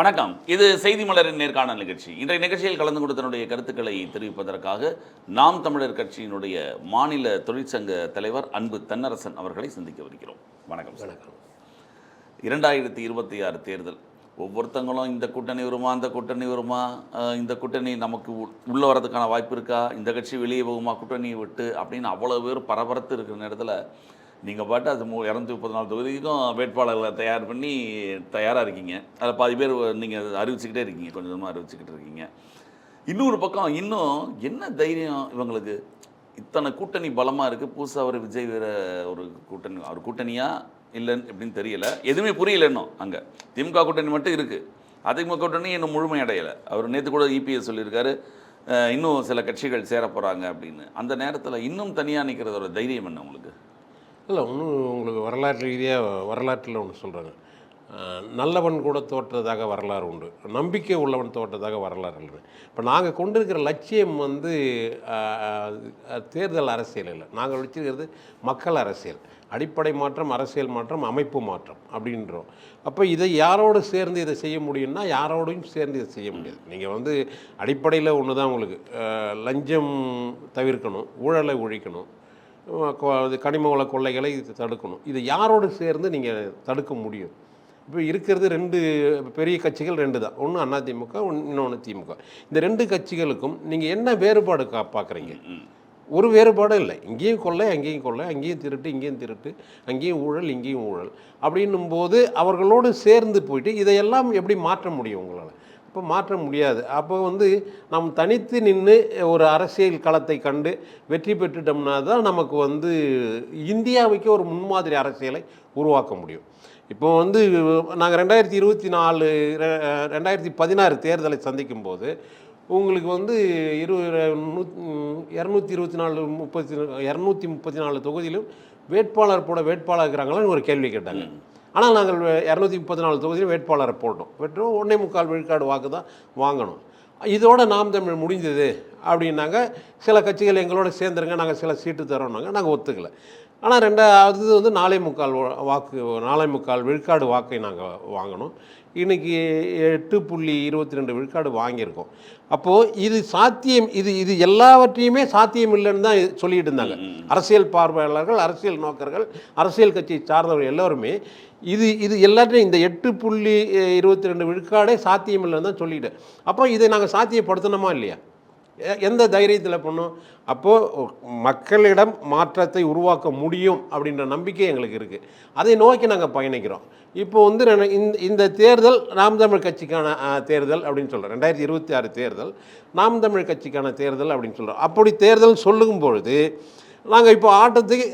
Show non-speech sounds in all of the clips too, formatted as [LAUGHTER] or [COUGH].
வணக்கம். இது செய்தி மலரின் நேர்காணல் நிகழ்ச்சி. இன்றைய நிகழ்ச்சியில் கலந்து கொண்டு தன்னுடைய கருத்துக்களை தெரிவிப்பதற்காக நாம் தமிழர் கட்சியினுடைய மாநில தொழிற்சங்க தலைவர் அன்பு தென்னரசன் அவர்களை சந்திக்கவிருக்கிறோம் வணக்கம் வணக்கம். இரண்டாயிரத்தி இருபத்தி ஆறு தேர்தல். ஒவ்வொருத்தங்களும் இந்த கூட்டணி வருமா அந்த கூட்டணி வருமா? இந்த கூட்டணி நமக்கு உள்ள வரதுக்கான வாய்ப்பு இருக்கா? இந்த கட்சி வெளியே போகுமா கூட்டணியை விட்டு அப்படின்னு அவ்வளோ பேர் பரபரத்து இருக்கிற நேரத்தில் நீங்கள் பாட்டு அது மூ இரநூத்தி முப்பத்தி நாலு தொகுதிக்கும் வேட்பாளர்களை தயார் பண்ணி தயாராக இருக்கீங்க. அதில் பாதி பேர் நீங்கள் அறிவிச்சுக்கிட்டே இருக்கீங்க. கொஞ்சம் கொஞ்சமாக அறிவிச்சுக்கிட்டு இருக்கீங்க. இன்னொரு பக்கம் இன்னும் என்ன தைரியம் இவங்களுக்கு? இத்தனை கூட்டணி பலமாக இருக்குது புதுசாக ஒரு விஜய் வேற ஒரு கூட்டணி அவர் கூட்டணியாக இல்லைன்னு எப்படின்னு தெரியல. எதுவுமே புரியல இன்னும் அங்கே. திமுக கூட்டணி மட்டும் இருக்குது அதிமுக கூட்டணி இன்னும் முழுமை அடையலை அவர் நேற்று கூட இபிஎஸ் சொல்லியிருக்காரு. இன்னும் சில கட்சிகள் சேர போகிறாங்க அப்படின்னு. அந்த நேரத்தில் இன்னும் தனியாக நிற்கிறதோட தைரியம் என்ன உங்களுக்கு? இல்லை ஒன்றும் உங்களுக்கு வரலாற்று ரீதியாக வரலாற்றில் ஒன்று சொல்கிறாங்க நல்லவன் கூட தோற்றதாக வரலாறு உண்டு. நம்பிக்கை உள்ளவன் தோற்றதாக வரலாறு இல்லை இப்போ நாங்கள் கொண்டிருக்கிற லட்சியம் வந்து தேர்தல் அரசியல் இல்லை. நாங்கள் வச்சிருக்கிறது மக்கள் அரசியல். அடிப்படை மாற்றம் அரசியல் மாற்றம் அமைப்பு மாற்றம் அப்படின்றோம். அப்போ இதை யாரோடு சேர்ந்து இதை செய்ய முடியும்னா யாரோடையும் சேர்ந்து இதை செய்ய முடியாது. நீங்கள் வந்து அடிப்படையில் ஒன்று தான் உங்களுக்கு லஞ்சம் தவிர்க்கணும் ஊழலை ஒழிக்கணும். கனிம வள கொள்ளைகளை தடுக்கணும். இது யாரோடு சேர்ந்து நீங்கள் தடுக்க முடியும்? இப்போ இருக்கிறது ரெண்டு பெரிய கட்சிகள் ரெண்டு தான். ஒன்று அதிமுக இன்னொன்று திமுக. இந்த ரெண்டு கட்சிகளுக்கும் நீங்கள் என்ன வேறுபாடு கா பார்க்குறீங்க ஒரு வேறுபாடும் இல்லை. இங்கேயும் கொள்ளை அங்கேயும் கொள்ளை அங்கேயும் திருட்டு இங்கேயும் திருட்டு அங்கேயும் ஊழல் இங்கேயும் ஊழல். அப்படின்னும் போது அவர்களோடு சேர்ந்து போயிட்டு இதையெல்லாம் எப்படி மாற்ற முடியும் உங்களால்? இப்போ மாற்ற முடியாது. அப்போ வந்து நாம் தனித்து நின்று ஒரு அரசியல் களத்தை கண்டு வெற்றி பெற்றுட்டோம்னா தான் நமக்கு வந்து இந்தியாவுக்கு ஒரு முன்மாதிரி அரசியலை உருவாக்க முடியும். இப்போ வந்து நாங்கள் ரெண்டாயிரத்தி இருபத்தி நாலு ரெ- ரெண்டாயிரத்தி பதினாறு தேர்தலை சந்திக்கும் போது உங்களுக்கு வந்து இரு இரநூத்தி இருபத்தி நாலு முப்பத்தி இரநூத்தி முப்பத்தி நாலு தொகுதியிலும் வேட்பாளர் போட வேட்பாளர் இருக்கிறாங்களான்னு ஒரு கேள்வி கேட்டாங்க. ஆனால் நாங்கள் இரநூத்தி முப்பத்தி நாலு தொகுதியில் வேட்பாளரை போட்டோம். வெற்றோம் ஒன்றே முக்கால் விழுக்காடு வாக்கு தான் வாங்கணும். இதோட நாம் தமிழ் முடிஞ்சது அப்படின்னாங்க. சில கட்சிகள் எங்களோட சேர்ந்துருங்க நாங்கள் சில சீட்டு தரோம்னாங்க. நாங்கள் ஒத்துக்கலை. ஆனால் ரெண்டாவது வந்து நாலே முக்கால் வாக்கு நாலே முக்கால் விழுக்காடு வாக்கை நாங்கள் வாங்கினோம் இன்னைக்கு எட்டு புள்ளி இருபத்தி ரெண்டு விழுக்காடு வாங்கியிருக்கோம். அப்போது இது சாத்தியம் இது இது எல்லாவற்றையுமே சாத்தியம் இல்லைன்னு தான் சொல்லிட்டு இருந்தாங்க. அரசியல் பார்வையாளர்கள் அரசியல் நோக்கர்கள் அரசியல் கட்சியை சார்ந்தவர்கள் எல்லோருமே இது இது எல்லாத்தையும் இந்த எட்டு புள்ளி இருபத்தி ரெண்டு விழுக்காடே சாத்தியம் இல்லைன்னு தான் சொல்லிட்டேன் அப்போ இதை நாங்கள் சாத்தியப்படுத்தணுமா இல்லையா? எந்த தைரியத்தில் பண்ணோம் அப்போது மக்களிடம் மாற்றத்தை உருவாக்க முடியும் அப்படின்ற நம்பிக்கை எங்களுக்கு இருக்குது அதை நோக்கி நாங்கள் பயணிக்கிறோம். இப்போ வந்து இந்த இந்த தேர்தல் நாம் தமிழ் கட்சிக்கான தேர்தல் அப்படின்னு சொல்கிறோம் ரெண்டாயிரத்தி இருபத்தி ஆறு தேர்தல் நாம் தமிழ் கட்சிக்கான தேர்தல் அப்படின்னு சொல்கிறோம் அப்படி தேர்தல் சொல்லும் பொழுது நாங்கள் இப்போ ஆட்டத்துக்கு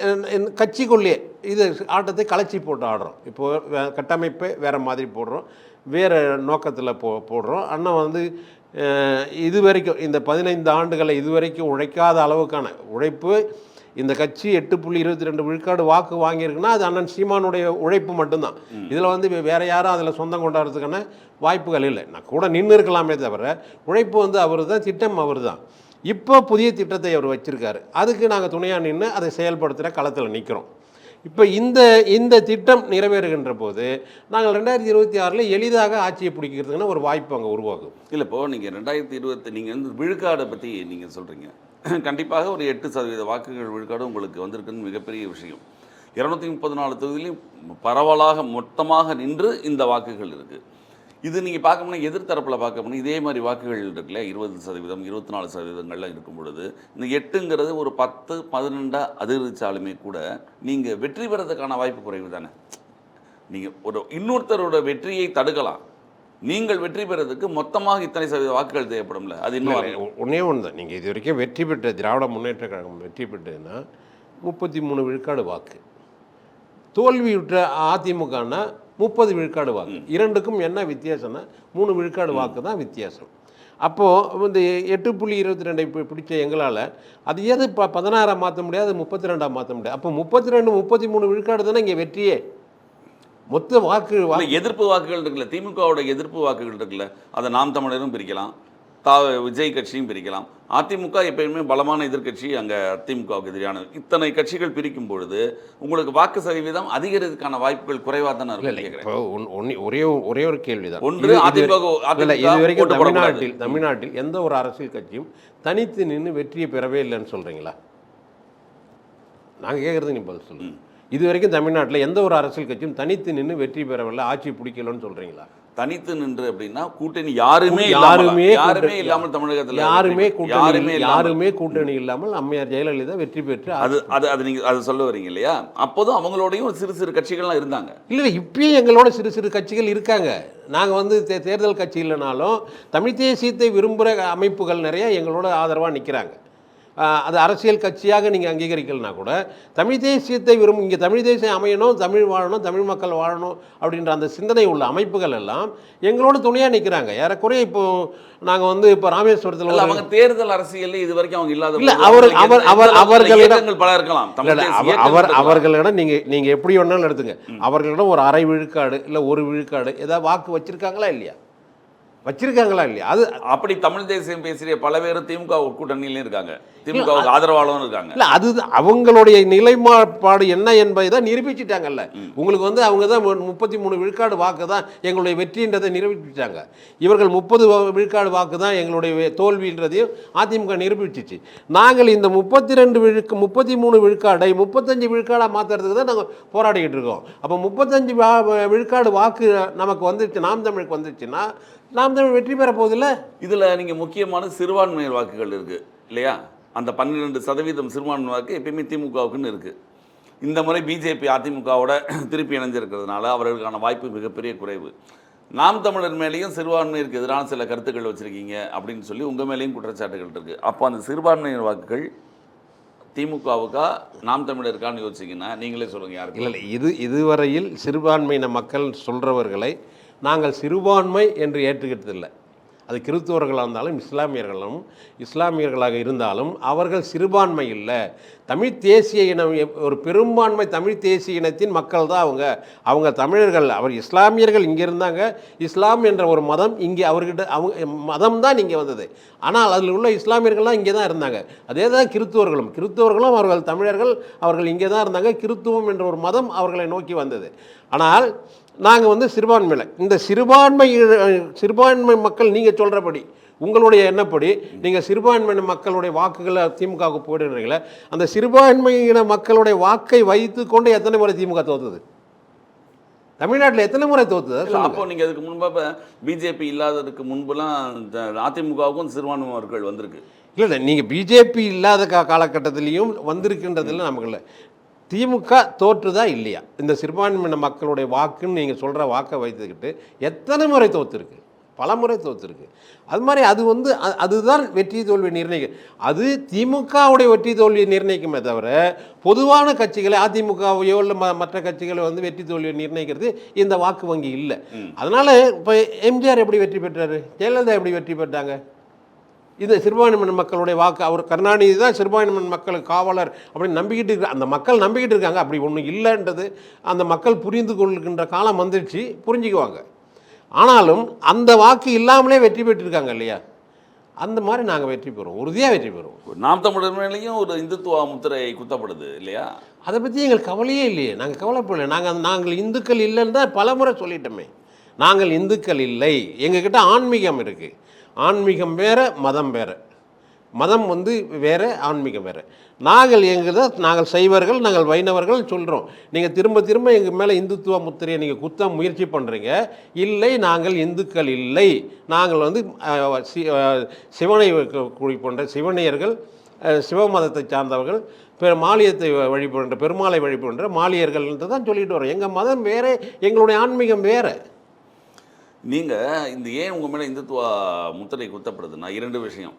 கட்சிக்குள்ளே இது ஆட்டத்தை கலைச்சி போட்டு ஆடுறோம். இப்போது வே கட்டமைப்பை வேறு மாதிரி போடுறோம். வேறு நோக்கத்தில் போ போடுறோம். அண்ணன் வந்து இது வரைக்கும் இந்த பதினைந்து ஆண்டுகளை இது வரைக்கும் உழைக்காத அளவுக்கான உழைப்பு இந்த கட்சி எட்டு புள்ளி இருபத்தி ரெண்டு விழுக்காடு வாக்கு வாங்கியிருக்குன்னா அது அண்ணன் சீமானுடைய உழைப்பு மட்டும்தான். இதில் வந்து வேற யாரும் அதில் சொந்தம் கொண்டாடுறதுக்கான வாய்ப்புகள் இல்லை. நான் கூட நின்று இருக்கலாமே தவிர உழைப்பு வந்து அவர் தான் திட்டம் அவர் தான் இப்போ புதிய திட்டத்தை அவர் வச்சிருக்காரு. அதுக்கு நாங்கள் துணையாக நின்று அதை செயல்படுத்துகிற களத்தில் நிற்கிறோம் இப்போ இந்த இந்த திட்டம் நிறைவேறுகின்ற போது நாங்கள் ரெண்டாயிரத்தி இருபத்தி ஆறில் எளிதாக ஆட்சியை பிடிக்கிறதுக்குன்னு ஒரு வாய்ப்பு அங்கே உருவாகும் இல்லை இப்போது நீங்கள் ரெண்டாயிரத்தி இருபத்தி நீங்கள் வந்து விழுக்காடை பற்றி நீங்கள் சொல்கிறீங்க கண்டிப்பாக ஒரு எட்டு சதவீத வாக்குகள் விழுக்காடு உங்களுக்கு வந்திருக்குன்னு மிகப்பெரிய விஷயம். இரநூத்தி முப்பது நாலு தொகுதியிலையும் பரவலாக மொத்தமாக நின்று இந்த வாக்குகள் இருக்குது இது நீங்கள் பார்க்கணும்னா எதிர்த்தரப்பில் பார்க்க இதே மாதிரி வாக்குகள் இருக்குல்ல இருபது சதவீதம் இருபத்தி நாலு சதவீதங்கள்லாம் இருக்கும் பொழுது இந்த எட்டுங்கிறது ஒரு பத்து பதினெண்டாக அதிர்ச்சாலுமே கூட நீங்கள் வெற்றி பெறதுக்கான வாய்ப்பு குறைவு தானே? நீங்கள் ஒரு இன்னொருத்தரோட வெற்றியை தடுக்கலாம். நீங்கள் வெற்றி பெறதுக்கு மொத்தமாக இத்தனை சதவீத வாக்குகள் தேவைப்படும்ல? அது இன்னும் ஒன்றே ஒன்று தான் நீங்கள் இது வரைக்கும் வெற்றி பெற்ற திராவிட முன்னேற்ற கழகம் வெற்றி பெற்றதுன்னா முப்பத்தி மூணு விழுக்காடு வாக்கு. தோல்வியுற்ற அதிமுகனா முப்பது விழுக்காடு வாக்கு. இரண்டுக்கும் என்ன வித்தியாசம்னா மூணு விழுக்காடு வாக்கு தான் வித்தியாசம். அப்போது வந்து எட்டு புள்ளி இருபத்தி ரெண்டை பி- பிடிச்ச எங்களால் அது எது இப்போ பதினாறாம் மாற்ற முடியாது முப்பத்தி ரெண்டாம் மாற்ற முடியாது. அப்போ முப்பத்தி ரெண்டு முப்பத்தி மூணு விழுக்காடு தானே இங்கே வெற்றியே. மொத்த வாக்கு. எதிர்ப்பு வாக்குகள் இருக்குல்ல திமுகவோட எதிர்ப்பு வாக்குகள் இருக்குல்ல அதை நாம் தமிழரும் பிரிக்கலாம். தா விஜய் கட்சியும் பிரிக்கலாம். அதிமுக எப்பயுமே பலமான எதிர்க்கட்சி அங்கே திமுகவுக்கு எதிரானது. இத்தனை கட்சிகள் பிரிக்கும் பொழுது உங்களுக்கு வாக்கு சதவீதம் அதிகரிக்கிறதுக்கான வாய்ப்புகள் குறைவாக தானே ஒரே ஒரே ஒரு கேள்வி தான் ஒன்று அதிமுக. தமிழ்நாட்டில் தமிழ்நாட்டில் எந்த ஒரு அரசியல் கட்சியும் தனித்து நின்று வெற்றியை பெறவே இல்லைன்னு சொல்கிறீங்களா நாங்கள் கேட்குறது நீ பதில் சொல்லுங்க. இது வரைக்கும் தமிழ்நாட்டில் எந்த ஒரு அரசியல் கட்சியும் தனித்து நின்று வெற்றி பெறவில்லை ஆட்சி பிடிக்கலன்னு சொல்கிறீங்களா தனித்து நின்று அப்படின்னா கூட்டணி யாருமே யாருமே யாருமே இல்லாமல் தமிழகத்தில் யாருமே யாருமே யாருமே கூட்டணி இல்லாமல் அம்மையார் ஜெயலலிதா வெற்றி பெற்று அது அது அது நீங்க அது சொல்ல வரீங்க இல்லையா? அப்போதும் அவங்களோடையும் சிறு சிறு கட்சிகள்லாம் இருந்தாங்க. இல்லை இல்லை. இப்பயும் எங்களோட சிறு சிறு கட்சிகள் இருக்காங்க. நாங்கள் வந்து தே தேர்தல் கட்சி இல்லைனாலும் தமிழ் தேசியத்தை விரும்புகிற அமைப்புகள் நிறைய எங்களோட ஆதரவாக நிற்கிறாங்க அது அரசியல் கட்சியாக நீங்கள் அங்கீகரிக்கலனா கூட தமிழ் தேசியத்தை விரும்பும் இங்கே தமிழ் தேசியம் அமையணும் தமிழ் வாழணும் தமிழ் மக்கள் வாழணும் அப்படின்ற அந்த சிந்தனை உள்ள அமைப்புகள் எல்லாம் எங்களோட துணையாக நிற்கிறாங்க ஏறக்குறைய இப்போ நாங்கள் வந்து இப்போ ராமேஸ்வரத்தில் அவங்க தேர்தல் அரசியல் இது வரைக்கும் அவங்க இல்லாத இல்ல, அவர்- அவர்- அவர்- அவர்களிடம் பல இருக்கலாம். அவர். அவர்களிடம் நீங்கள் நீங்கள் எப்படி வேணாலும் எடுத்துங்க. அவர்களிடம் ஒரு அரை விழுக்காடு இல்லை ஒரு விழுக்காடு ஏதாவது வாக்கு வச்சிருக்காங்களா இல்லையா? வச்சிருக்காங்களா இல்லையா? அது அப்படி தமிழ் தேசியம் பேசுகிற பல பேர் திமுக கூட்டணியிலும் இருக்காங்க. திமுகவுக்கு ஆதரவாளரும் இருக்காங்க. இல்லை அது அவங்களுடைய நிலைப்பாடு என்ன என்பதை தான் நிரூபிச்சிட்டாங்கல்ல உங்களுக்கு வந்து அவங்க தான் முப்பத்தி மூணு விழுக்காடு வாக்கு தான் எங்களுடைய வெற்றின்றதை நிரூபிச்சிட்டாங்க. இவர்கள் முப்பது விழுக்காடு வாக்கு தான் எங்களுடைய தோல்வின்றதையும் அதிமுக நிரூபிச்சிச்சு. நாங்கள் இந்த முப்பத்தி ரெண்டு விழுக்கு முப்பத்தி மூணு விழுக்காடை முப்பத்தஞ்சு விழுக்காடாக மாற்றுறதுக்கு தான் நாங்கள் போராடிக்கிட்டு இருக்கோம். அப்போ முப்பத்தஞ்சு விழுக்காடு வாக்கு நமக்கு வந்துருச்சு நாம் தமிழுக்கு வந்துருச்சுன்னா நாம் தமிழ் வெற்றி பெற போதில்லை இதுல நீங்க முக்கியமான சிறுபான்மையர் வாக்குகள் இருக்கு இல்லையா? அந்த பன்னிரெண்டு சதவீதம் சிறுபான்மை வாக்கு எப்பயுமே திமுகவுக்குன்னு இருக்கு. இந்த முறை பிஜேபி அதிமுகவோட [CLEARS THROAT] திருப்பி இணைஞ்சிருக்கிறதுனால அவர்களுக்கான வாய்ப்பு மிகப்பெரிய குறைவு. நாம் தமிழர் மேலேயும் சிறுபான்மையிற்கு எதிரான சில கருத்துக்கள் வச்சிருக்கீங்க அப்படின்னு சொல்லி உங்க மேலேயும் குற்றச்சாட்டுகள் இருக்கு. அப்போ அந்த சிறுபான்மையினர் வாக்குகள் திமுகவுக்கா நாம் தமிழருக்கான்னு யோசிச்சிங்கன்னா நீங்களே சொல்லுங்க யாருக்கு? இல்லை இல்லை இது இதுவரையில் சிறுபான்மையின மக்கள் சொல்கிறவர்களை நாங்கள் சிறுபான்மை என்று ஏற்றுக்கிட்டதில்லை. அது கிறிஸ்துவர்களாக இருந்தாலும் இஸ்லாமியர்களும் இஸ்லாமியர்களாக இருந்தாலும் அவர்கள் சிறுபான்மை இல்லை. தமிழ் தேசிய இனம் எப்- ஒரு பெரும்பான்மை தமிழ் தேசிய இனத்தின் மக்கள் தான் அவங்க. அவங்க தமிழர்கள் அவர் இஸ்லாமியர்கள் இங்கே இருந்தாங்க. இஸ்லாம் என்ற ஒரு மதம் இங்கே அவர்கிட்ட அவங்க மதம் தான் இங்கே வந்தது. ஆனால் அதில் உள்ள இஸ்லாமியர்கள்லாம் இங்கே தான் இருந்தாங்க. அதே தான் கிறித்துவர்களும் கிறித்தவர்களும் அவர்கள் தமிழர்கள் அவர்கள் இங்கே தான் இருந்தாங்க. கிறித்துவம் என்ற ஒரு மதம் அவர்களை நோக்கி வந்தது. ஆனால் நாங்கள் வந்து சிறுபான்மையில். இந்த சிறுபான்மை சிறுபான்மை மக்கள் நீங்கள் சொல்கிறபடி உங்களுடைய எண்ணப்படி நீங்கள் சிறுபான்மையின மக்களுடைய வாக்குகளை திமுகவுக்கு போயிடுறீங்களே அந்த சிறுபான்மையின மக்களுடைய வாக்கை வைத்து கொண்டு எத்தனை முறை திமுக தோத்துது? தமிழ்நாட்டில் எத்தனை முறை தோத்துது? அப்போ நீங்க அதுக்கு முன்பாக பிஜேபி இல்லாததுக்கு முன்புலாம் இந்த அதிமுகவுக்கும் சிறுபான்மையினர்கள் வந்திருக்கு. இல்லை இல்லை நீங்கள் பிஜேபி இல்லாத கா காலகட்டத்திலையும் வந்திருக்கின்றதில் நமக்கு இல்லை. திமுக தோற்றுதா இல்லையா? இந்த சிறுபான்மையின மக்களுடைய வாக்குன்னு நீங்கள் சொல்கிற வாக்கை வைத்துக்கிட்டு எத்தனை முறை தோத்துருக்கு? பல முறை தோத்துருக்கு. அது மாதிரி அது வந்து அதுதான் வெற்றி தோல்வி நிர்ணயிக்கும் அது திமுகவுடைய வெற்றி தோல்வியை நிர்ணயிக்குமே தவிர பொதுவான கட்சிகளை அதிமுகவையோ இல்லை மற்ற கட்சிகளை வந்து வெற்றி தோல்வியை நிர்ணயிக்கிறது இந்த வாக்கு வங்கி இல்லை. அதனால் இப்போ எம்ஜிஆர் எப்படி வெற்றி பெற்றாரு? ஜெயலலிதா எப்படி வெற்றி பெற்றாங்க? இது சிறுபான்மையின மக்களுடைய வாக்கு. அவர் கருணாநிதி தான் சிறுபான்மையின மக்களுக்கு காவலர் அப்படின்னு நம்பிக்கிட்டு இருக்க அந்த மக்கள் நம்பிக்கிட்டு இருக்காங்க. அப்படி ஒன்றும் இல்லைன்றது அந்த மக்கள் புரிந்து கொள்கின்ற காலம் வந்துடுச்சு புரிஞ்சுக்குவாங்க. ஆனாலும் அந்த வாக்கு இல்லாமலே வெற்றி பெற்றிருக்காங்க இல்லையா? அந்த மாதிரி நாங்கள் வெற்றி பெறுவோம். உறுதியாக வெற்றி பெறுவோம். நாம் தமிழர் மேலேயும் ஒரு இந்துத்துவ முத்திரை குத்தப்படுது இல்லையா? அதை பற்றி எங்களுக்கு கவலையே இல்லையே. நாங்கள் கவலைப்படல. நாங்கள் நாங்கள் இந்துக்கள் இல்லைன்னு தான் பலமுறை சொல்லிட்டோமே. நாங்கள் இந்துக்கள் இல்லை. எங்ககிட்ட ஆன்மீகம் இருக்குது ஆன்மீகம் வேறு மதம் வேறு. மதம் வந்து வேறு ஆன்மீகம் வேறு. நாங்கள் எங்கள் நாங்கள் சைவர்கள் நாங்கள் வைணவர்கள் சொல்கிறோம் நீங்கள் திரும்ப திரும்ப எங்கள் மேலே இந்துத்துவ முத்திரையை நீங்கள் குத்த முயற்சி பண்ணுறீங்க இல்லை நாங்கள் இந்துக்கள் இல்லை. நாங்கள் வந்து சி- சிவனை குழி சிவனையர்கள் சிவ மதத்தை சார்ந்தவர்கள் பிற மாலியத்தை வ- வழிபடுற பெருமாளை வழிபடுற மாலியர்கள் தான் சொல்லிட்டு வரோம் எங்கள் மதம் வேறு எங்களுடைய ஆன்மீகம் வேறு. நீங்க இந்த ஏன் உங்க மேல இந்துத்துவ முத்திரை குத்தப்படுதுன்னா இரண்டு விஷயம்.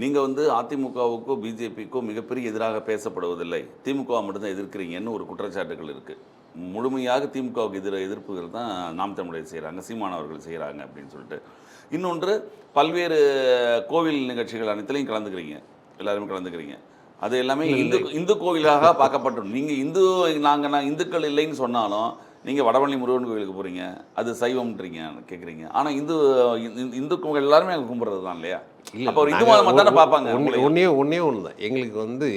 நீங்க வந்து அதிமுகவுக்கோ பிஜேபிக்கோ மிகப்பெரிய எதிராக பேசப்படுவதில்லை. திமுக மட்டும்தான் எதிர்க்கிறீங்கன்னு ஒரு குற்றச்சாட்டுகள் இருக்கு. முழுமையாக திமுகவுக்கு எதிர எதிர்ப்புகள் தான் நாம் தமிழர் செய்கிறாங்க சீமானவர்கள் செய்கிறாங்க அப்படின்னு சொல்லிட்டு. இன்னொன்று பல்வேறு கோவில் நிகழ்ச்சிகள் அனைத்துலையும் கலந்துக்கிறீங்க. எல்லாருமே கலந்துக்கிறீங்க. அது எல்லாமே இந்து இந்து கோவிலாக பார்க்கப்பட்டோம் நீங்கள் இந்து நாங்கள் நான் இந்துக்கள் இல்லைன்னு சொன்னாலும் நீங்கள் வடவள்ளி முருகன் கோயிலுக்கு போகிறீங்க அது சைவம்ன்றீங்க கேட்குறீங்க ஆனால் இந்து இந்து- இந்துக்கள் எல்லாருமே அங்கே கும்பிட்றது தான் இல்லையா? அப்போ ஒரு இந்து மதமாக தானே பார்ப்பாங்க. ஒன்றே ஒன்றே ஒன்று தான். எங்களுக்கு வந்து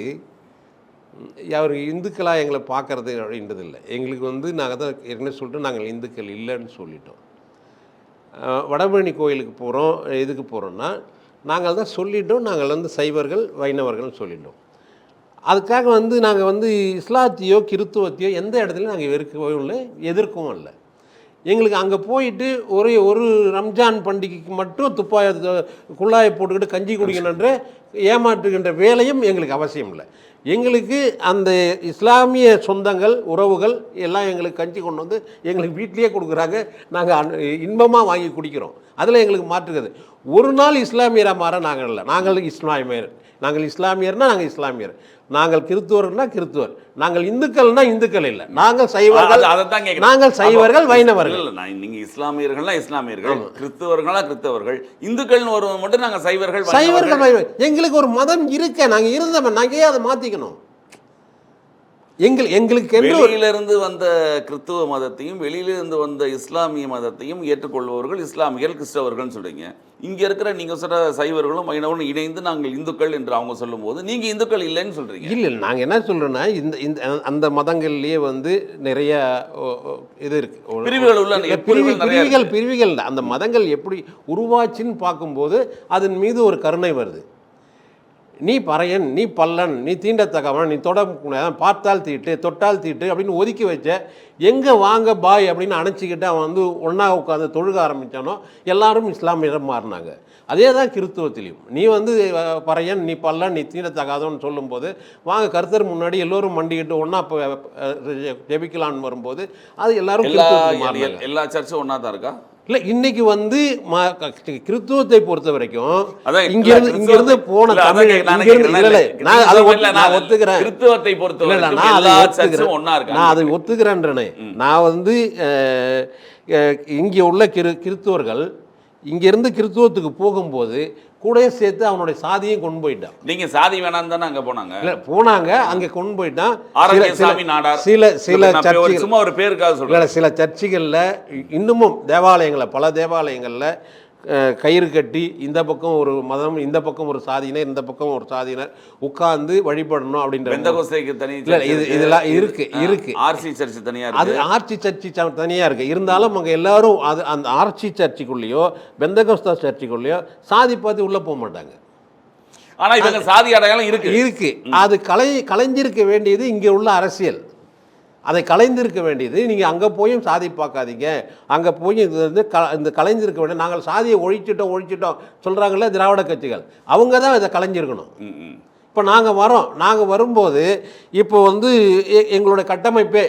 அவர் இந்துக்களாக எங்களை பார்க்கறது அப்படின்றது இல்லை. எங்களுக்கு வந்து நாங்கள் தான் ஏற்கனவே சொல்லிட்டு நாங்கள் இந்துக்கள் இல்லைன்னு சொல்லிட்டோம். வடபழனி கோயிலுக்கு போகிறோம் எதுக்கு போகிறோம்னா நாங்கள் தான் சொல்லிட்டோம் நாங்கள் வந்து சைவர்கள் வைணவர்கள்னு சொல்லிட்டோம். அதுக்காக வந்து நாங்கள் வந்து இஸ்லாத்தையோ கிறித்துவத்தையோ எந்த இடத்துலையும் நாங்கள் வெறுக்கவும் இல்லை எதிர்க்கவும் இல்லை. எங்களுக்கு அங்கே போயிட்டு ஒரே ஒரு ரம்ஜான் பண்டிகைக்கு மட்டும் துப்பாய குழாயை போட்டுக்கிட்டு கஞ்சி குடிக்கணுன்ற ஏமாற்றுகின்ற வேலையும் எங்களுக்கு அவசியம் இல்லை. எங்களுக்கு அந்த இஸ்லாமிய சொந்தங்கள் உறவுகள் எல்லாம் எங்களுக்கு கஞ்சி கொண்டு வந்து எங்களுக்கு வீட்டிலேயே கொடுக்குறாங்க. நாங்கள் இன்பமாக வாங்கி குடிக்கிறோம். அதில் எங்களுக்கு மாற்றுகிறது ஒரு நாள் இஸ்லாமியராக மாற நாங்கள் இல்லை. நாங்கள் இஸ்லாமியர். நாங்கள் இஸ்லாமியர்னா நாங்கள் இஸ்லாமியர். நாங்கள் கிறித்துவர்னா கிறித்துவர் நாங்கள் இந்துக்கள்னா இந்துக்கள் இல்லை. நாங்கள் சைவர்கள் அது- அதைத்தான் கேட்கிறேன். நாங்கள் சைவர்கள் வைணவர்கள். இல்ல, நீங்க இஸ்லாமியர்கள்னா இஸ்லாமியர்கள் கிறிஸ்தவர்களா கிறிஸ்தவர்கள் இந்துக்கள்னு வருவது மட்டும் நாங்க சைவர்கள் சைவர்கள். எங்களுக்கு ஒரு மதம் இருக்க நாங்கள் இருந்தவன் நாங்கள் ஏன் அதை மாற்றிக்கணும் எங்கள் எங்களுக்கு என்று ஒரு- வெளியில இருந்து வந்த கிறிஸ்துவ மதத்தையும் வெளியில இருந்து வந்த இஸ்லாமிய மதத்தையும் ஏற்றுக்கொள்பவர்கள் இஸ்லாமியர்கள் கிறிஸ்தவர்கள் சொல்றீங்க. இங்க இருக்கிற நீங்க சொல்ற சைவர்களும் வைணவர்களும் இணைந்து நாங்கள் இந்துக்கள் என்று அவங்க சொல்லும்போது நீங்க இந்துக்கள் இல்லைன்னு சொல்றீங்க. இல்லை நாங்கள் என்ன சொல்கிறோன்னா இந்த இந்த அந்த மதங்கள்லேயே வந்து நிறைய இது இருக்குது பிரிவுகள் உள்ள பிரிவு பிரிவுகள் பிரிவுகள் இல்ல. அந்த மதங்கள் எப்படி உருவாச்சுன்னு பார்க்கும்போது அதன் மீது ஒரு கருணை வருது. நீ பறையன் நீ பல்லன் நீ தீண்டத்தக்கவன் நீ தொட பார்த்தால் தீட்டு தொட்டால் தீட்டு அப்படின்னு ஒதுக்கி வச்ச எங்கே வாங்க பாய் அப்படின்னு அணைச்சிக்கிட்டு அவன் வந்து ஒன்றா உட்காந்து தொழுக ஆரம்பித்தானோ எல்லாரும் இஸ்லாமியராக மாறினாங்க. அதே தான் கிறித்துவத்திலையும் நீ வந்து பறையன் நீ பல்லன் நீ தீண்டத்தகாதவன் சொல்லும்போது வாங்க கர்த்தர் முன்னாடி எல்லோரும் மண்டிக்கிட்டு ஒன்றா ஜெபிக்கலான்னு வரும்போது அது எல்லாரும் எல்லா சர்ச்சும் ஒண்ணா தான் இருக்கா? இல்ல இன்னைக்கு வந்து கிறித்துவத்தை பொறுத்த வரைக்கும் அதான் இங்க இல்ல, இருந்து இங்க இருந்து கிறிஸ்துவ- போன நான் அதை நான் ஒத்துக்கிறேன். கிறிஸ்துவத்தை பொறுத்த நான் அதை ஒத்துக்கிறேன். நான் அதை ஒத்துக்கிறேன்றனே. நான் வந்து இங்க உள்ள கிரு கிறித்துவர்கள் இங்க இருந்து கிறித்துவத்துக்கு போகும்போது கூடயே சேர்த்து அவனுடைய சாதியும் கொண்டு போயிட்டான். நீங்க சாதி வேணாம் தானே அங்க போனாங்க? இல்ல போனாங்க அங்க கொண்டு போயிட்டான். சில- சில- சும்மா ஒரு பேருக்காக இல்லை சில சர்ச்சுகளில் இன்னமும் தேவாலயங்களில் பல தேவாலயங்களில் கயிறு கட்டி இந்த பக்கம் ஒரு மதம் இந்த பக்கம் ஒரு சாதியினர் இந்த பக்கம் ஒரு சாதியினர் உட்கார்ந்து வழிபடணும் அப்படின்ற பெந்தகோஸ்தைக்கு தனி இல்ல, இது- இதெல்லாம் இருக்கு, இருக்கு. ஆர்சி சர்ச் தனியா அது ஆர்ச்சி சர்ச்சி ச- தனியா இருக்கு. இருந்தாலும் அங்கே எல்லாரும் அது அந்த ஆர்ச்சி சர்ச்சுக்குள்ளேயோ பெந்தகோஸ்தா சர்ச்சுக்குள்ளேயோ சாதி பார்த்து உள்ளே போக மாட்டாங்க. ஆனா இவங்க சாதி அடையாளம் இருக்கு. இருக்கு. அது கலை கலைஞ்சிருக்க வேண்டியது இங்கே உள்ள அரசியல். அதை கலைந்திருக்க வேண்டியது. நீங்கள் அங்கே போயும் சாதி பார்க்காதீங்க. அங்கே போய் இது வந்து க இந்த கலைஞ்சிருக்க வேண்டிய நாங்கள் சாதியை ஒழிச்சிட்டோம் ஒழிச்சிட்டோம் சொல்கிறாங்களே திராவிட கட்சிகள். அவங்க தான் இதை கலைஞ்சிருக்கணும். இப்போ நாங்கள் வரோம். நாங்கள் வரும்போது இப்போ வந்து எங்களுடைய கட்டமைப்பே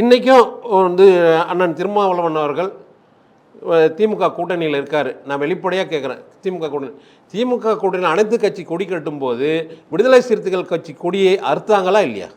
இன்றைக்கும் வந்து அண்ணன் திருமாவளவன் அவர்கள் திமுக கூட்டணியில் இருக்கார். நான் வெளிப்படையாக கேட்குறேன் திமுக கூட்டணி திமுக கூட்டணியில் அனைத்து கட்சி கொடி கட்டும்போது விடுதலை சிறுத்தைகள் கட்சி கொடியை அறுத்தாங்களா இல்லையா?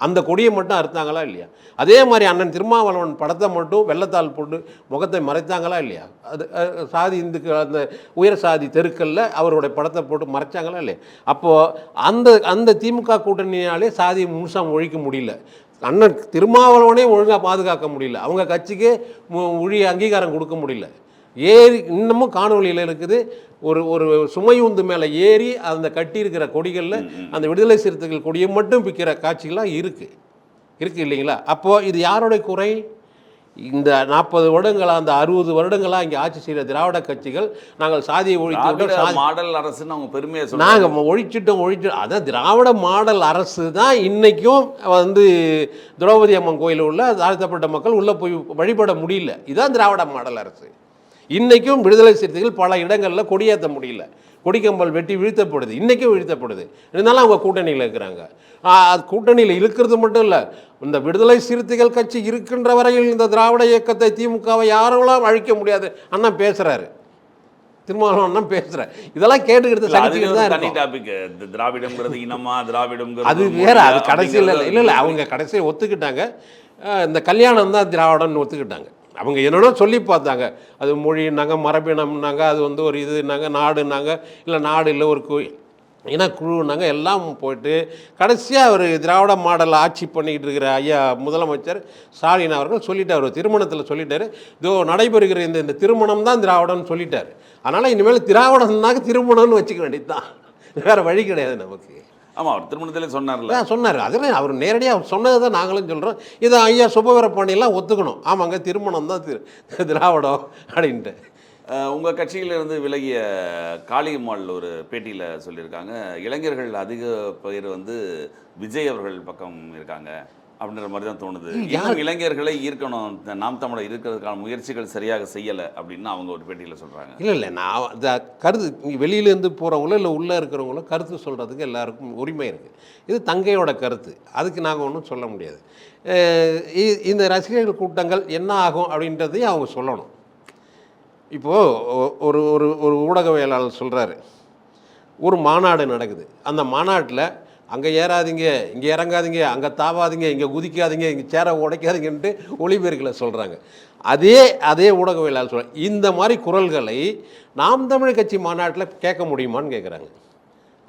அந்த கொடியை மட்டும் அறுத்தாங்களா இல்லையா? அதே மாதிரி அண்ணன் திருமாவளவன் படத்தை மட்டும் வெள்ளத்தால் போட்டு முகத்தை மறைத்தாங்களா இல்லையா? அது சாதி இந்துக்கள் அந்த உயர் சாதி தெருக்களில் அவருடைய படத்தை போட்டு மறைச்சாங்களா இல்லையா? அப்போது அந்த அந்த திமுக கூட்டணியாலே சாதியை முழுசாக ஒழிக்க முடியல. அண்ணன் திருமாவளவனே ஒழுங்காக பாதுகாக்க முடியல. அவங்க கட்சிக்கு மு- உரிய அங்கீகாரம் கொடுக்க முடியல. ஏறி இன்னமும் காணொளியில் இருக்குது. ஒரு ஒரு சுமையுந்து மேலே ஏறி அந்த கட்டியிருக்கிற கொடிகளில் அந்த விடுதலை சிறுத்தைகள் கொடியை மட்டும் பிக்கிற காட்சிகளாக இருக்குது இருக்குது இல்லைங்களா? அப்போது இது யாருடைய குறை இந்த நாற்பது வருடங்களா அந்த அறுபது வருடங்களா இங்கே ஆட்சி செய்கிற திராவிட கட்சிகள் நாங்கள் சாதியை ஒழித்து மாடல் அரசுன்னு அவங்க பெருமையா சொல்றாங்க. நாங்கள் ஒழிச்சிட்டோம் ஒழிச்சு அதான் திராவிட மாடல் அரசு தான் இன்னைக்கும் வந்து திரௌபதி அம்மன் கோயில் உள்ள தாழ்த்தப்பட்ட மக்கள் உள்ளே போய் வழிபட முடியல. இதுதான் திராவிட மாடல் அரசு. இன்னைக்கும் விடுதலை சிறுத்தைகள் பல இடங்களில் கொடியேற்ற முடியல. கொடிக்கம்பல் வெட்டி வீழ்த்தப்படுது இன்றைக்கும் வீழ்த்தப்படுது இருந்தாலும் அவங்க கூட்டணியில் இருக்கிறாங்க. அது கூட்டணியில் இருக்கிறது மட்டும் இல்லை. இந்த விடுதலை சிறுத்தைகள் கட்சி இருக்கின்ற வரையில் இந்த திராவிட இயக்கத்தை திமுகவை யாரெல்லாம் அழிக்க முடியாது. அண்ணா பேசுகிறாரு திருமாவளவன் அண்ணன் பேசுகிறேன் இதெல்லாம் கேட்டுக்கிட்டு டாபிக் திராவிடம்ங்கிறது இனமா திராவிடம்ங்கிறது அது வேற அது கடைசியில் இல்லை இல்லை அவங்க கடைசியில் ஒத்துக்கிட்டாங்க. இந்த கல்யாணம் தான் திராவிடம்னு ஒத்துக்கிட்டாங்க. அவங்க என்னென்னோ சொல்லி பார்த்தாங்க. அது மொழினாங்க மரபினம்னாங்க அது வந்து ஒரு இதுனாங்க நாடுனாங்க இல்லை நாடு இல்லை ஒரு கோயில் ஏன்னா குழுனாங்க எல்லாம் போயிட்டு கடைசியாக அவர் திராவிட மாடல் ஆட்சி பண்ணிக்கிட்டு இருக்கிற ஐயா முதலமைச்சர் ஸ்டாலின் அவர்கள் சொல்லிட்டார். ஒரு திருமணத்தில் சொல்லிட்டார். இதோ நடைபெறுகிற இந்த இந்த திருமணம் தான் திராவிடம்னு சொல்லிட்டார். அதனால் இனிமேல் திராவிடம்னாக்க திருமணம்னு வச்சுக்க வேண்டியது தான் வேறு வழி கிடையாது நமக்கு. ஆமா அவர் திருமணத்திலே சொன்னார்ல. சொன்னார். அதில் அவர் நேரடியாக சொன்னதை தான் நாங்களும் சொல்கிறோம் இதை ஐயா சுபவீரப்பாண்டியெல்லாம் ஒத்துக்கணும். ஆமாங்க திருமணம் தான் திரு திராவிடம் அப்படின்ட்டு. அஹ், உங்க கட்சியிலிருந்து விலகிய காளியம்மாள் ஒரு பேட்டியில சொல்லியிருக்காங்க. இளைஞர்கள் அதிக பேர் வந்து விஜய் அவர்கள் பக்கம் இருக்காங்க. அப்படின்ற மாதிரி தான் தோணுது. இன்னும் இளைஞர்களை ஈர்க்கணும். நாம் தமிழர் இருக்கிறதுக்கான முயற்சிகள் சரியாக செய்யலை அப்படின்னு அவங்க ஒரு பேட்டியில சொல்றாங்க. இல்லை இல்லை நான் கருத்து வெளியிலேருந்து போகிறவங்களோ இல்லை உள்ளே இருக்கிறவங்களோ கருத்து சொல்கிறதுக்கு எல்லாருக்கும் உரிமை இருக்குது இது தங்கையோட கருத்து. அதுக்கு நாங்கள் ஒன்றும் சொல்ல முடியாது. இந்த ரசிகர்கள் கூட்டங்கள் என்ன ஆகும் அப்படின்றதையும் அவங்க சொல்லணும். இப்போது ஒரு ஒரு ஒரு ஊடகவியலாளர் சொல்கிறாரு ஒரு மாநாடு நடக்குது. அந்த மாநாட்டில் அங்கே ஏறாதீங்க இங்கே இறங்காதீங்க அங்கே தாவாதீங்க இங்கே குதிக்காதீங்க இங்கே சேர உடைக்காதீங்கன்ட்டு ஒளிபெருக்கில் சொல்கிறாங்க அதே அதே ஊடகவியலாளர் சொல்ற இந்த மாதிரி குரல்களை நாம் தமிழ் கட்சி மாநாட்டில் கேட்க முடியுமான்னு கேட்குறாங்க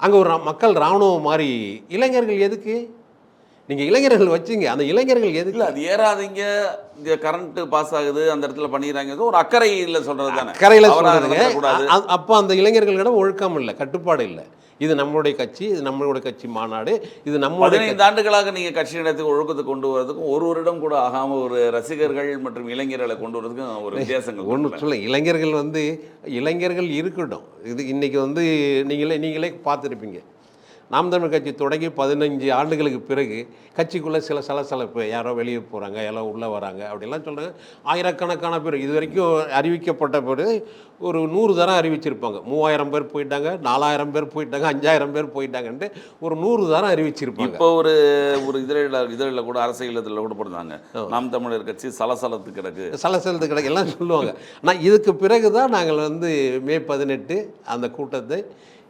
அங்கே ஒரு மக்கள் இராணுவம் மாதிரி இளைஞர்கள் எதுக்கு? நீங்கள் இளைஞர்கள் வச்சுங்க அந்த இளைஞர்கள் எதுக்கு? இல்ல அது ஏறாதீங்க இங்க கரண்ட் பாஸ் ஆகுது அந்த இடத்துல பண்ணிடுறாங்க ஒரு அக்கறையில சொல்றது தானே? அவரா சொல்கிறதுங்க. அப்போ அந்த இளைஞர்களிடம் ஒழுக்கம் இல்லை கட்டுப்பாடு இல்லை. இது நம்மளுடைய கட்சி இது நம்மளுடைய கட்சி மாநாடு இது நம்மளுடைய பதினைந்து ஆண்டுகளாக நீங்க கட்சி நடத்துக்கு ஒழுக்கத்தை கொண்டு வரதுக்கும் ஒரு வருடம் கூட ஆகாம ஒரு ரசிகர்கள் மற்றும் இளைஞர்களை கொண்டு வரதுக்கும் ஒரு வித்தியாசங்கள் ஒன்று? சொல்ல இளைஞர்கள் வந்து இளைஞர்கள் இருக்கட்டும். இது இன்னைக்கு வந்து நீங்களே நீங்களே பார்த்துருப்பீங்க. நாம் தமிழ் கட்சி தொடங்கி பதினஞ்சு ஆண்டுகளுக்கு பிறகு கட்சிக்குள்ளே சில சலசலப்பு யாரோ வெளியே போகிறாங்க யாரோ உள்ளே வராங்க அப்படிலாம் சொல்கிறாங்க ஆயிரக்கணக்கான பேர் இது வரைக்கும் அறிவிக்கப்பட்ட பிறகு ஒரு நூறு தரம் அறிவிச்சிருப்பாங்க. மூவாயிரம் பேர் போயிட்டாங்க நாலாயிரம் பேர் போயிட்டாங்க அஞ்சாயிரம் பேர் போயிட்டாங்கன்ட்டு ஒரு நூறு தரம் அறிவிச்சிருப்பாங்க. இப்போ ஒரு ஒரு இதழில் இதழில் கூட அரசியல் இதழில் கூட போடுறாங்க நாம் தமிழர் கட்சி சலசலத்து கிடக்கு. சலசலத்து கிடக்கு எல்லாம் சொல்லுவாங்க. ஆனால் இதுக்கு பிறகு தான் நாங்கள் வந்து மே பதினெட்டு அந்த கூட்டத்தை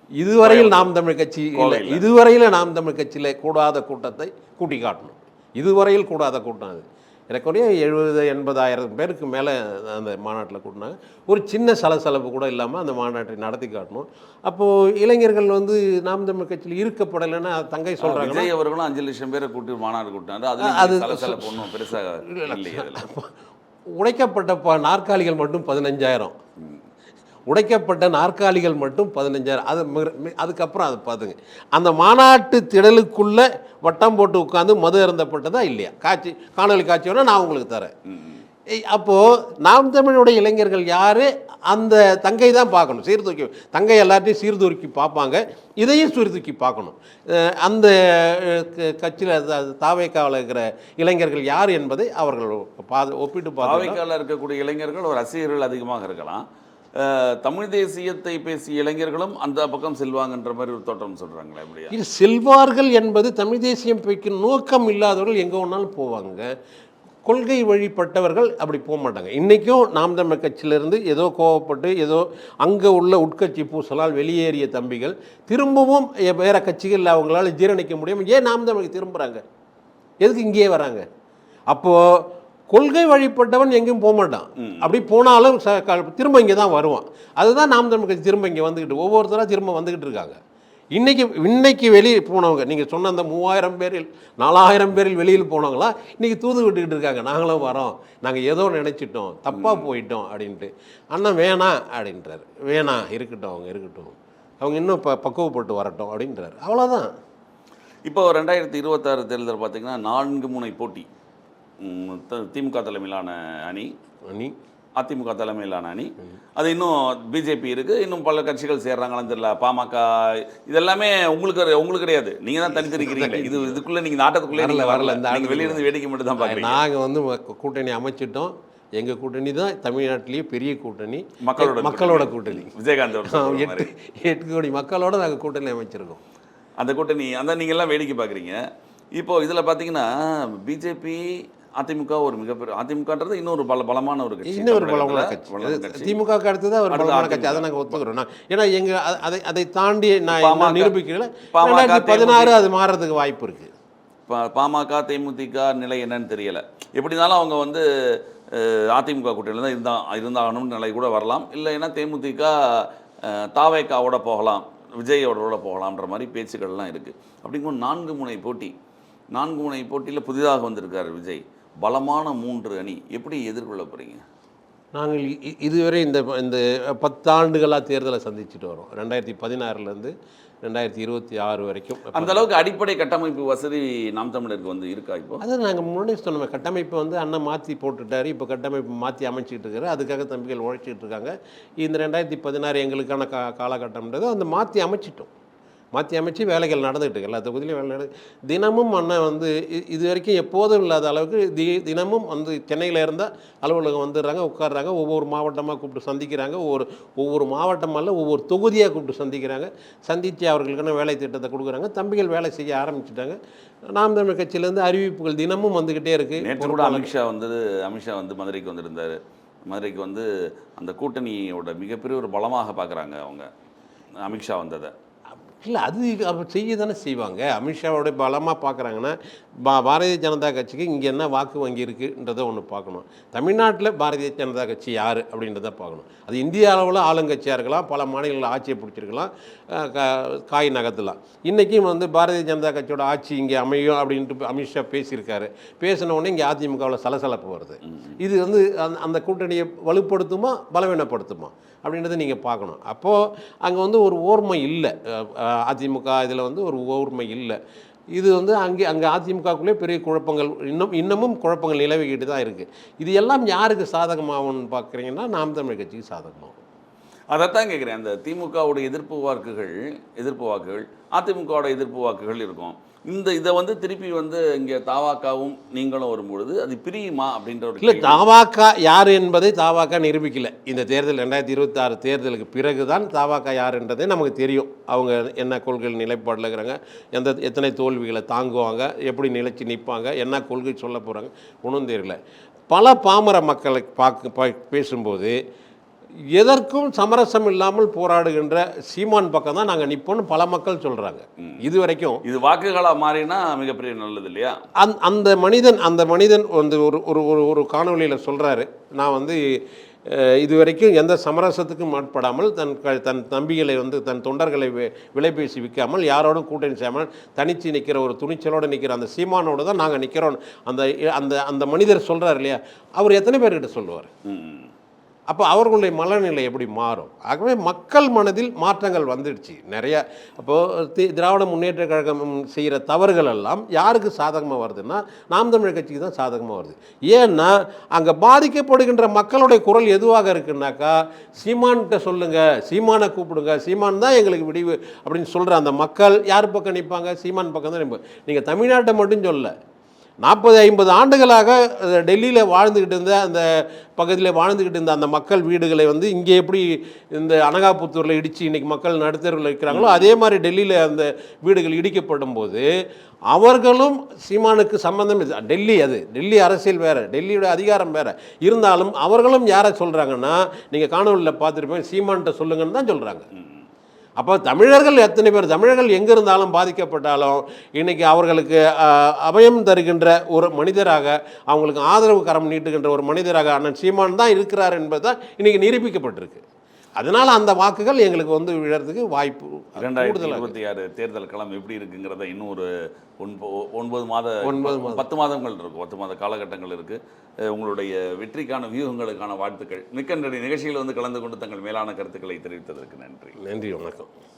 இதுவரையில் நாம் தமிழ் கட்சி இல்லை. இதுவரையில் நாம் தமிழ் கட்சியில் கூடாத கூட்டத்தை கூட்டி காட்டணும் இதுவரையில் கூடாத கூட்டம் அது. எனக்குரிய எழுபது எண்பதாயிரம் பேருக்கு மேலே அந்த மாநாட்டில் கூட்டினாங்க. ஒரு சின்ன சலசலப்பு கூட இல்லாமல் அந்த மாநாட்டை நடத்தி காட்டணும். அப்போது இளைஞர்கள் வந்து நாம் தமிழ் கட்சியில் இருக்கப்படலைன்னா தங்கை சொல்கிறாங்கன்னா விஜய் அவர்களும் அஞ்சு லட்சம் பேரை கூட்டி மாநாடு கூட்டினாரு. அது- அது சலசலப்பு ஒன்றும் பெருசாக உடைக்கப்பட்ட ப நாற்காலிகள் மட்டும் பதினஞ்சாயிரம். உடைக்கப்பட்ட நாற்காலிகள் மட்டும் பதினஞ்சாயிரம். அது அதுக்கப்புறம் அதை பார்த்துங்க அந்த மாநாட்டு திடலுக்குள்ளே வட்டம் போட்டு உட்காந்து மது அருந்தப்பட்டதா இல்லையா? காட்சி காணொலி காட்சி வேணால் நான் உங்களுக்கு தரேன். ஏய், அப்போ நாம் தமிழுடைய இளைஞர்கள் யாரு? அந்த தங்கை தான் பார்க்கணும். சீர்தூக்கி தங்கை எல்லாத்தையும் சீர்தூக்கி பார்ப்பாங்க. இதையும் சீர்தூக்கி பார்க்கணும். அந்த கட்சியில் தாவேக்காவில் இருக்கிற இளைஞர்கள் யார் என்பதை அவர்கள் பாது ஒப்பிட்டு பார்த்து பாவைக்கால இருக்கக்கூடிய இளைஞர்கள் ஒரு ரசிகர்கள் அதிகமாக இருக்கலாம். தமிழ் தேசியத்தை பேசிய இளைஞர்களும் அந்த பக்கம் செல்வாங்கன்ற மாதிரி ஒரு தோற்றம் சொல்கிறாங்களே அப்படியா? இது செல்வார்கள் என்பது தமிழ் தேசியம் பேக்கும் நோக்கம் இல்லாதவர்கள் எங்கே வேணாலும் போவாங்க. கொள்கை வழிபட்டவர்கள் அப்படி போக மாட்டாங்க. இன்றைக்கும் நாம் தமிழ் கட்சியிலேருந்து ஏதோ கோவப்பட்டு ஏதோ அங்கே உள்ள உட்கட்சி பூசலால் வெளியேறிய தம்பிகள் திரும்பவும் வேறு கட்சிகளில் அவங்களால ஜீரணிக்க முடியும் ஏன் நாம் தமிழுக்கு திரும்புகிறாங்க எதுக்கு இங்கேயே வராங்க? அப்போது கொள்கை வழிபட்டவன் எங்கேயும் போக மாட்டான். அப்படி போனாலும் திரும்ப இங்கே தான் வருவான். அதுதான் நாம் தமிழ் கட்சி திரும்ப இங்கே வந்துக்கிட்டு ஒவ்வொருத்தராக திரும்ப வந்துக்கிட்டு இருக்காங்க. இன்னைக்கு இன்னைக்கு வெளியே போனவங்க நீங்கள் சொன்ன அந்த மூவாயிரம் பேரில் நாலாயிரம் பேரில் வெளியில் போனவங்களா இன்னைக்கு தூது விட்டுக்கிட்டு இருக்காங்க. நாங்களும் வரோம். நாங்கள் ஏதோ நினச்சிட்டோம். தப்பாக போயிட்டோம் அப்படின்ட்டு. அண்ணன் வேணாம் அப்படின்றாரு. வேணாம் இருக்கட்டும் அவங்க இருக்கட்டும். அவங்க இன்னும் ப பக்குவப்பட்டு வரட்டும் அப்படின்றாரு. அவ்வளோதான் இப்போ ரெண்டாயிரத்தி இருபத்தாறு தேர்தல் பார்த்தீங்கன்னா நான்கு முனை போட்டி. திமுக தலைமையிலான அணி. நீ அதிமுக தலைமையிலான அணி. அது இன்னும் பிஜேபி இருக்கு இன்னும் பல கட்சிகள் சேர்றாங்களான்னு தெரியல. பாமக இதெல்லாமே உங்களுக்கு உங்களுக்கு கிடையாது. நீங்க தான் தனித்திருக்கிறீங்க இது இதுக்குள்ள நீங்க நாட்டத்துக்குள்ளே நீங்க வரல, வரல, வரல. இந்த நீங்க ஆண்டுக்கு வெளியிருந்து வேடிக்கை மட்டும் தான் பாக்குறீங்க நாங்கள் வந்து கூட்டணி அமைச்சிட்டோம். எங்கள் கூட்டணி தான் தமிழ்நாட்டிலேயே பெரிய கூட்டணி. மக்களோட மக்களோட கூட்டணி. விஜயகாந்த் எட்டு. எட்டு கோடி மக்களோட நாங்கள் கூட்டணி அமைச்சிருக்கோம். அந்த கூட்டணி அந்த நீங்க எல்லாம் வேடிக்கை பார்க்குறீங்க. இப்போ இதில் பார்த்தீங்கன்னா பிஜேபி அதிமுக ஒரு மிகப்பெரிய அதிமுகன்றது இன்னொரு பல பலமான ஒரு கட்சி. தமிழகத்துல பலமான கட்சி. திமுக அடுத்தது ஒரு பலமான கட்சி. அதை நாங்கள் ஒத்துக்கிறோம். ஏன்னா எங்கள் அதை அதை தாண்டி நான் நிரூபிக்கல. ரெண்டாயிரத்தி பதினாறு அது மாறுறதுக்கு வாய்ப்பு இருக்கு. பா- பாமக தேமுதிக நிலை என்னன்னு தெரியல. எப்படி இருந்தாலும் அவங்க வந்து அதிமுக கூட்டணியில் தான் இருந்தா இருந்தாகணும்னு நிலை கூட வரலாம். இல்லைன்னா தேமுதிக தாவேக்காவோட போகலாம் விஜய் அவர்களோட போகலான்ற மாதிரி பேச்சுக்கள்லாம் இருக்குது அப்படிங்கும்போது நான்கு முனை போட்டி நான்கு முனை போட்டியில் புதிதாக வந்திருக்கார் விஜய். பலமான மூன்று அணி எப்படி எதிர்கொள்ள போகிறீங்க நாங்கள் இதுவரை இந்த இந்த பத்தாண்டுகளாக தேர்தலை சந்திச்சுட்டு வரோம். ரெண்டாயிரத்தி பதினாறுலேருந்து ரெண்டாயிரத்தி இருபத்தி ஆறு வரைக்கும். அந்த அளவுக்கு அடிப்படை கட்டமைப்பு வசதி நாம் தமிழருக்கு வந்து இருக்கா இப்போ? அது நாங்கள் முன்னாடி சொன்னோமே. கட்டமைப்பு வந்து அண்ணன் மாற்றி போட்டுட்டாரு. இப்போ கட்டமைப்பு மாற்றி அமைச்சிட்டு இருக்காரு. அதுக்காக தம்பிகள் உழைச்சிட்டு இருக்காங்க. இந்த ரெண்டாயிரத்தி பதினாறு எங்களுக்கான கா காலகட்டம்ன்றது அந்த மாற்றி அமைச்சிட்டோம். மாற்றி அமைச்சு வேலைகள் நடந்துகிட்டு எல்லா தொகுதியிலையும் வேலை நட தினமும் அண்ணன் வந்து இது வரைக்கும் எப்போதும் இல்லாத அளவுக்கு தி தினமும் வந்து சென்னையில் இருந்தால் அலுவலகம் வந்துடுறாங்க உட்கார்றாங்க ஒவ்வொரு மாவட்டமாக கூப்பிட்டு சந்திக்கிறாங்க ஒவ்வொரு ஒவ்வொரு மாவட்டமல்ல ஒவ்வொரு தொகுதியாக கூப்பிட்டு சந்திக்கிறாங்க. சந்தித்து அவர்களுக்கான வேலை திட்டத்தை கொடுக்குறாங்க. தம்பிகள் வேலை செய்ய ஆரம்பிச்சிட்டாங்க. நாம் தமிழ் கட்சியிலேருந்து அறிவிப்புகள் தினமும் வந்துக்கிட்டே இருக்குது நேற்று கூட அமித்ஷா வந்து அமித்ஷா வந்து மதுரைக்கு வந்திருந்தார். மதுரைக்கு வந்து அந்த கூட்டணியோட மிகப்பெரிய ஒரு பலமாக பார்க்குறாங்க அவங்க. அமித்ஷா வந்ததை. இல்லை அது அவர் செய்ய தானே செய்வாங்க. அமித்ஷாவோட பலமாக பார்க்குறாங்கன்னா பா பாரதிய ஜனதா கட்சிக்கு இங்கே என்ன வாக்கு வங்கி இருக்குன்றதை ஒன்று பார்க்கணும் தமிழ்நாட்டில் பாரதிய ஜனதா கட்சி யார் அப்படின்றத பார்க்கணும் அது இந்திய அளவில் ஆளுங்கட்சியாக இருக்கலாம் பல மாநிலங்களில் ஆட்சியை பிடிச்சிருக்கலாம் காய் நகர்த்தலாம். இன்றைக்கும் வந்து பாரதிய ஜனதா கட்சியோட ஆட்சி இங்கே அமையும் அப்படின்ட்டு அமித்ஷா பேசியிருக்காரு. பேசின உடனே இங்கே அதிமுகவில் சலசலப்பு வருது. இது வந்து அந்த அந்த கூட்டணியை வலுப்படுத்துமா பலவீனப்படுத்துமா? அப்படின்றத நீங்கள் பார்க்கணும். அப்போது அங்கே வந்து ஒரு ஓர்மை இல்லை. அதிமுக இதில் வந்து ஒரு ஓர்மை இல்லை. இது வந்து அங்கே அங்கே அதிமுகக்குள்ளே பெரிய குழப்பங்கள் இன்னும் இன்னமும் குழப்பங்கள் நிலவிக்கிட்டு தான் இருக்குது இது எல்லாம் யாருக்கு சாதகமாகும்னு பார்க்குறீங்கன்னா நாம் தமிழ் கட்சிக்கு சாதகமாகும். அதைத்தான் கேட்குறேன். அந்த திமுகவோட எதிர்ப்பு வாக்குகள் எதிர்ப்பு வாக்குகள் அதிமுகவோட எதிர்ப்பு வாக்குகள் இருக்கும். இந்த இதை வந்து திருப்பி வந்து இங்கே தாவாக்காவும் நீங்களும் வரும்பொழுது அது பிரியுமா அப்படின்ற ஒரு இல்லை. தாவாக்கா யார் என்பதை தாவாக்கா நிரூபிக்கல. இந்த தேர்தல் ரெண்டாயிரத்தி இருபத்தாறு தேர்தலுக்கு பிறகு தான் தாவாக்கா யார் என்றதே நமக்கு தெரியும். அவங்க என்ன கொள்கை நிலைப்பாடில் இருக்கிறாங்க எந்த எத்தனை தோல்விகளை தாங்குவாங்க எப்படி நிலைச்சு நிற்பாங்க என்ன கொள்கை சொல்ல போகிறாங்க ஒன்றும் தெரியல. பல பாமர மக்களை பார்க்க பா- பேசும்போது எதற்கும் சமரசம் இல்லாமல் போராடுகின்ற சீமான் பக்கம் தான் நாங்கள் நிற்போம்னு பல மக்கள் சொல்கிறாங்க இது வரைக்கும் இது வாக்குகளாக மாறினா மிகப்பெரிய நல்லது இல்லையா? அந் அந்த மனிதன் அந்த மனிதன் வந்து ஒரு ஒரு ஒரு ஒரு காணொளியில் சொல்கிறாரு நான் வந்து இது வரைக்கும் எந்த சமரசத்துக்கும் ஆட்படாமல் தன் க தன் தம்பிகளை வந்து தன் தொண்டர்களை விலை பேசி விற்காமல் யாரோடும் கூட்டணி செய்யாமல் தனிச்சு நிற்கிற ஒரு துணிச்சலோடு நிற்கிற அந்த சீமானோடு தான் நாங்கள் நிற்கிறோம் அந்த அந்த அந்த மனிதர் சொல்கிறார் இல்லையா? அவர் எத்தனை பேர்கிட்ட சொல்லுவார். அப்போ அவர்களுடைய மனநிலை எப்படி மாறும்? ஆகவே மக்கள் மனதில் மாற்றங்கள் வந்துடுச்சு. நிறைய அப்போது தி திராவிட முன்னேற்ற கழகம் செய்கிற தவறுகள் எல்லாம் யாருக்கு சாதகமாக வருதுன்னா நாம் தமிழர் கட்சிக்கு தான் சாதகமாக வருது. ஏன்னா அங்கே பாதிக்கப்படுகின்ற மக்களுடைய குரல் எதுவாக இருக்குன்னாக்கா சீமான்கிட்ட சொல்லுங்கள் சீமானை கூப்பிடுங்க சீமான் தான் எங்களுக்கு விடிவு அப்படின்னு சொல்கிற அந்த மக்கள் யார் பக்கம் நிற்பாங்க சீமான் பக்கம் தான் நிற்பாங்க நீங்கள் தமிழ்நாட்டை மட்டும் சொல்ல நாற்பது ஐம்பது ஆண்டுகளாக டெல்லியில் வாழ்ந்துக்கிட்டு இருந்த அந்த பகுதியில் வாழ்ந்துக்கிட்டு இருந்த அந்த மக்கள் வீடுகளை வந்து இங்கே எப்படி இந்த அனகாபுத்தூரில் இடித்து இன்றைக்கி மக்கள் நடுத்தருவில் இருக்கிறாங்களோ அதே மாதிரி டெல்லியில் அந்த வீடுகள் இடிக்கப்படும் போது அவர்களும் சீமானுக்கு சம்பந்தம் இது டெல்லி அது. டெல்லி அரசியல் வேறு. டெல்லியோட அதிகாரம் வேறு. இருந்தாலும் அவர்களும் யாரை சொல்கிறாங்கன்னா நீங்கள் காணொலியில் பார்த்துருப்பேன் சீமான்கிட்ட சொல்லுங்கன்னு தான் சொல்கிறாங்க அப்போ தமிழர்கள் எத்தனை பேர் தமிழர்கள் எங்கே இருந்தாலும் பாதிக்கப்பட்டாலும் இன்னைக்கு அவர்களுக்கு அபயம் தருகின்ற ஒரு மனிதராக அவங்களுக்கு ஆதரவு கரம் நீட்டுகின்ற ஒரு மனிதராக அண்ணன் சீமான் தான் இருக்கிறார் என்பது தான் இன்னைக்கு நிரூபிக்கப்பட்டிருக்கு. அதனால் அந்த வாக்குகள் எங்களுக்கு வந்து விழறதுக்கு வாய்ப்பு இரண்டாயிரத்தி இருபத்தி ஆறு தேர்தல் களம் எப்படி இருக்குங்கிறத இன்னும் ஒரு ஒன்பது ஒன்பது மாத ஒன்பது. பத்து மாதங்கள் இருக்கும். பத்து மாத காலகட்டங்கள் இருக்கு. அஹ் உங்களுடைய வெற்றிக்கான வியூகங்களுக்கான வாழ்த்துக்கள். மிக்க நன்றி. நிகழ்ச்சியில் வந்து கலந்து கொண்டு தங்கள் மேலான கருத்துக்களை தெரிவித்ததற்கு நன்றி. நன்றி வணக்கம்.